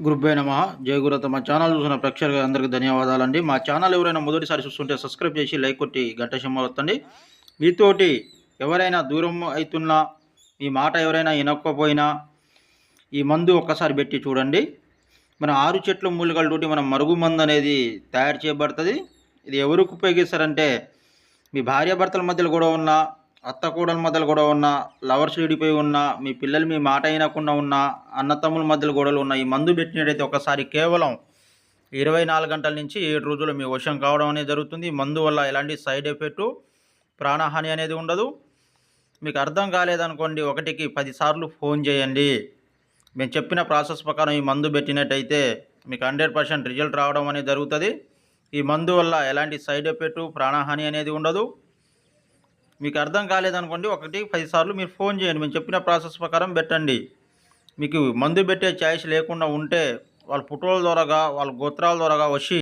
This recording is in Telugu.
గురుబ్బే నమ. జయగురత మా ఛానల్ చూసిన ప్రేక్షకులకు అందరికీ ధన్యవాదాలండి. మా ఛానల్ ఎవరైనా మొదటిసారి చూస్తుంటే సబ్స్క్రైబ్ చేసి లైక్ కొట్టి గంట వత్తండి. మీతోటి ఎవరైనా దూరం అవుతున్నా ఈ మాట ఎవరైనా వినకపోయినా ఈ మందు ఒక్కసారి పెట్టి చూడండి. మన ఆరు చెట్ల మూలికలతోటి మనం మరుగు మందు అనేది తయారు చేయబడుతుంది. ఇది ఎవరికి ఉపయోగిస్తారంటే మీ భార్యాభర్తల మధ్యలో కూడా ఉన్న అత్త కూడల మధ్యలో గొడవ ఉన్న లవర్స్ విడిపోయి ఉన్న మీ పిల్లలు మీ మాట అయినకుండా ఉన్న అన్నతమ్ముల మధ్యలో గొడవలు ఉన్న ఈ మందు పెట్టినట్టయితే ఒకసారి కేవలం ఇరవై నాలుగు గంటల నుంచి ఏడు రోజులు మీ వశం కావడం అనేది జరుగుతుంది. మందు వల్ల ఎలాంటి సైడ్ ఎఫెక్టు ప్రాణహాని అనేది ఉండదు. మీకు అర్థం కాలేదనుకోండి ఒకటికి పదిసార్లు ఫోన్ చేయండి. మేము చెప్పిన ప్రాసెస్ ప్రకారం ఈ మందు పెట్టినట్టయితే మీకు హండ్రెడ్ పర్సెంట్ రిజల్ట్ రావడం అనేది జరుగుతుంది. ఈ మందు వల్ల ఎలాంటి సైడ్ ఎఫెక్ట్ ప్రాణహాని అనేది ఉండదు. మీకు అర్థం కాలేదనుకోండి ఒకటి పది సార్లు మీరు ఫోన్ చేయండి. మేము చెప్పిన ప్రాసెస్ ప్రకారం పెట్టండి. మీకు మందు పెట్టే ఛాయిస్ లేకుండా ఉంటే వాళ్ళ పుట్టుల ద్వారాగా వాళ్ళ గోత్రాల ద్వారాగా వచ్చి